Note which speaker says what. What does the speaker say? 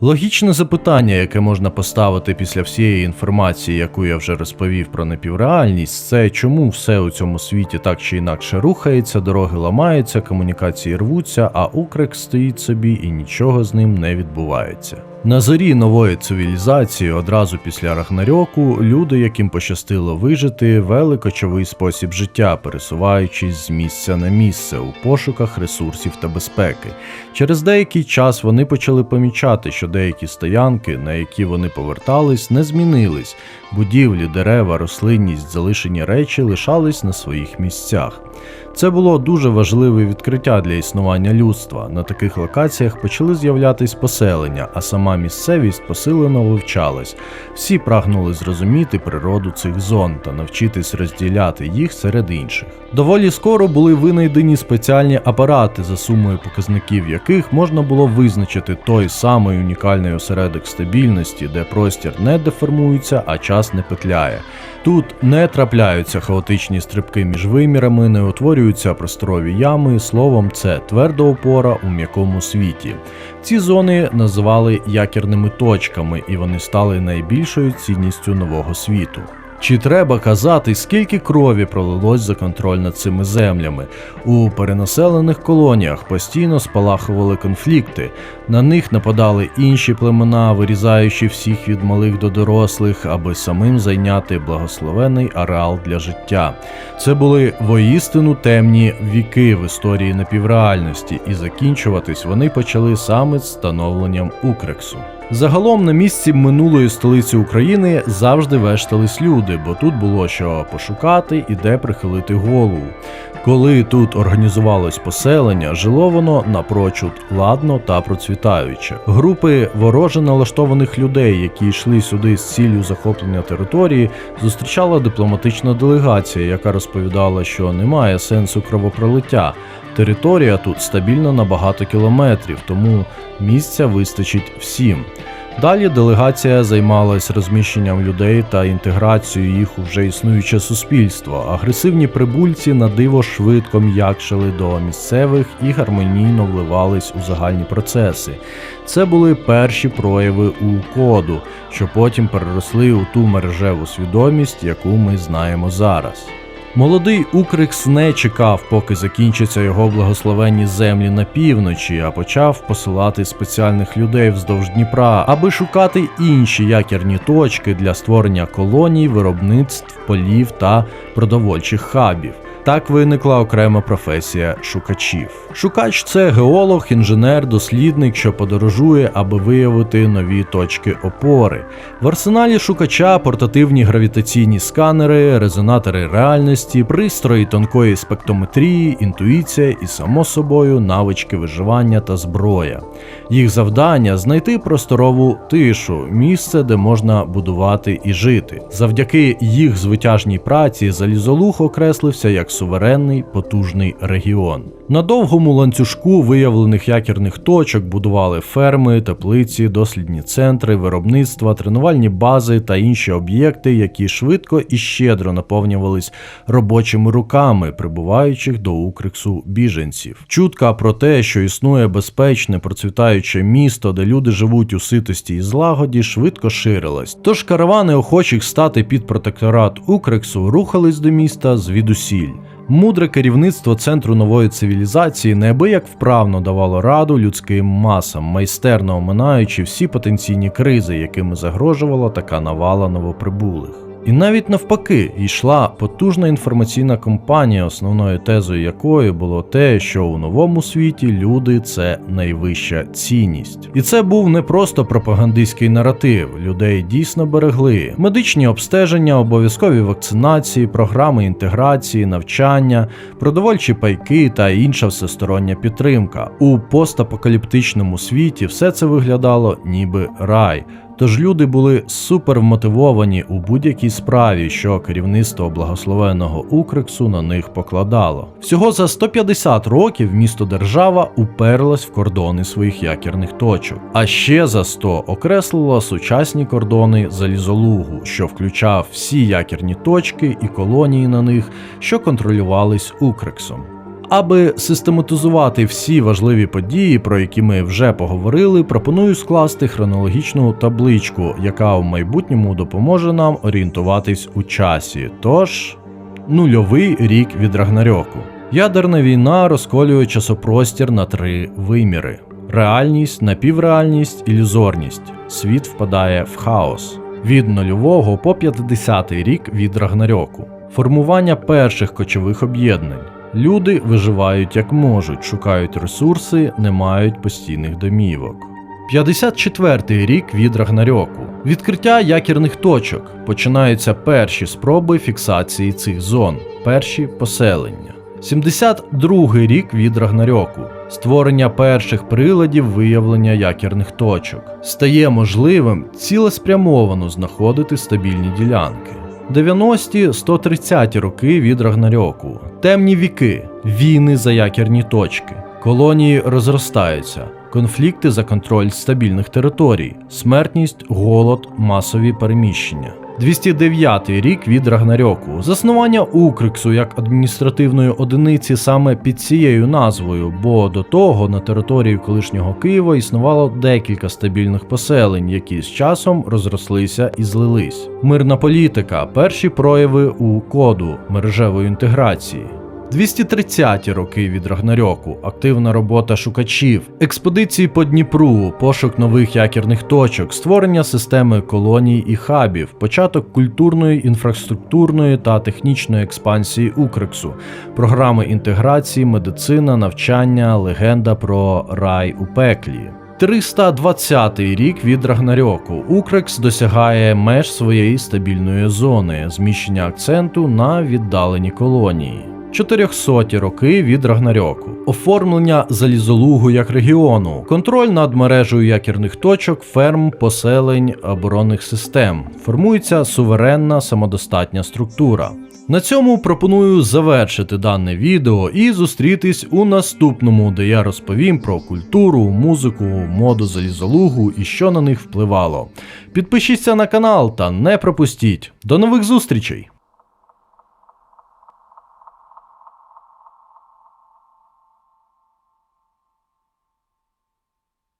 Speaker 1: Логічне запитання, яке можна поставити після всієї інформації, яку я вже розповів про непівреальність, це чому все у цьому світі так чи інакше рухається, дороги ламаються, комунікації рвуться, а укрик стоїть собі і нічого з ним не відбувається. На зорі нової цивілізації, одразу після Рагнарьоку, люди, яким пощастило вижити, вели кочовий спосіб життя, пересуваючись з місця на місце у пошуках ресурсів та безпеки. Через деякий час вони почали помічати, що деякі стоянки, на які вони повертались, не змінились. Будівлі, дерева, рослинність, залишені речі лишались на своїх місцях. Це було дуже важливе відкриття для існування людства. На таких локаціях почали з'являтись поселення, а сама місцевість посилено вивчалась. Всі прагнули зрозуміти природу цих зон та навчитись розділяти їх серед інших. Доволі скоро були винайдені спеціальні апарати, за сумою показників яких можна було визначити той самий унікальний осередок стабільності, де простір не деформується, а час не петляє. Тут не трапляються хаотичні стрибки між вимірами, не утворюються просторові ями. Словом, це тверда опора у м'якому світі. Ці зони називали якірними точками, і вони стали найбільшою цінністю нового світу. Чи треба казати, скільки крові пролилось за контроль над цими землями? У перенаселених колоніях постійно спалахували конфлікти, на них нападали інші племена, вирізаючи всіх від малих до дорослих, аби самим зайняти благословений ареал для життя. Це були воістину темні віки в історії напівреальності, і закінчуватись вони почали саме з становленням Укрексу. Загалом на місці минулої столиці України завжди вештались люди, бо тут було що пошукати і де прихилити голову. Коли тут організувалось поселення, жило воно напрочуд ладно та процвітаюче. Групи вороже налаштованих людей, які йшли сюди з ціллю захоплення території, зустрічала дипломатична делегація, яка розповідала, що немає сенсу кровопролиття. Територія тут стабільна на багато кілометрів, тому місця вистачить всім. Далі делегація займалась розміщенням людей та інтеграцією їх у вже існуюче суспільство. Агресивні прибульці на диво швидко м'якшили до місцевих і гармонійно вливались у загальні процеси. Це були перші прояви у коду, що потім переросли у ту мережеву свідомість, яку ми знаємо зараз. Молодий Укрикс не чекав, поки закінчаться його благословенні землі на півночі, а почав посилати спеціальних людей вздовж Дніпра, аби шукати інші якірні точки для створення колоній, виробництв, полів та продовольчих хабів. Так виникла окрема професія шукачів. Шукач це геолог, інженер, дослідник, що подорожує, аби виявити нові точки опори. В арсеналі шукача портативні гравітаційні сканери, резонатори реальності, пристрої тонкої спектрометрії, інтуїція і, само собою, навички виживання та зброя. Їх завдання знайти просторову тишу, місце, де можна будувати і жити. Завдяки їх звитяжній праці залізолух окреслився як суверенний потужний регіон. На довгому ланцюжку виявлених якірних точок будували ферми, теплиці, дослідні центри, виробництва, тренувальні бази та інші об'єкти, які швидко і щедро наповнювались робочими руками прибуваючих до укриксу біженців. Чутка про те, що існує безпечне процвітаюче місто, де люди живуть у ситості і злагоді, швидко ширилась. Тож каравани охочих стати під протекторат Укрексу рухались до міста звідусіль. Мудре керівництво центру нової цивілізації неабияк вправно давало раду людським масам, майстерно оминаючи всі потенційні кризи, якими загрожувала така навала новоприбулих. І навіть навпаки йшла потужна інформаційна кампанія, основною тезою якої було те, що у новому світі люди це найвища цінність. І це був не просто пропагандистський наратив. Людей дійсно берегли. Медичні обстеження, обов'язкові вакцинації, програми інтеграції, навчання, продовольчі пайки та інша всестороння підтримка. У постапокаліптичному світі все це виглядало ніби рай. Тож люди були супер вмотивовані у будь-якій справі, що керівництво благословеного Укрексу на них покладало. Всього за 150 років місто держава уперлась в кордони своїх якірних точок, а ще за 100 окреслило сучасні кордони залізолугу, що включав всі якірні точки і колонії на них, що контролювались Укрексом. Аби систематизувати всі важливі події, про які ми вже поговорили, пропоную скласти хронологічну табличку, яка в майбутньому допоможе нам орієнтуватись у часі. Тож, нульовий рік від Рагнарьоку. Ядерна війна розколює часопростір на три виміри: реальність, напівреальність, ілюзорність. Світ впадає в хаос. Від нульового по 50-й рік від Рагнарьоку. Формування перших кочових об'єднань. Люди виживають як можуть, шукають ресурси, не мають постійних домівок. 54-й рік від Рагнарьоку. Відкриття якірних точок. Починаються перші спроби фіксації цих зон, перші поселення. 72-й рік від Рагнарьоку. Створення перших приладів виявлення якірних точок. Стає можливим цілеспрямовано знаходити стабільні ділянки. 90-ті 130-ті роки від Рагнарьоку. Темні віки, війни за якірні точки. Колонії розростаються, конфлікти за контроль стабільних територій, смертність, голод, масові переміщення. 209 рік від Рагнарьоку. Заснування Укриксу як адміністративної одиниці саме під цією назвою, бо до того на території колишнього Києва існувало декілька стабільних поселень, які з часом розрослися і злились. Мирна політика, перші прояви у коду мережевої інтеграції. 230 роки від Рагнарьоку, активна робота шукачів, експедиції по Дніпру, пошук нових якірних точок, створення системи колоній і хабів, початок культурної, інфраструктурної та технічної експансії Укрексу, програми інтеграції, медицина, навчання, легенда про рай у пеклі. 320 рік від Рагнарьоку. Укрекс досягає меж своєї стабільної зони, зміщення акценту на віддалені колонії. 400 роки від Рагнарьоку, оформлення залізолугу як регіону, контроль над мережею якірних точок, ферм, поселень, оборонних систем. Формується суверенна самодостатня структура. На цьому пропоную завершити дане відео і зустрітись у наступному, де я розповім про культуру, музику, моду залізолугу і що на них впливало. Підпишіться на канал та не пропустіть. До нових зустрічей!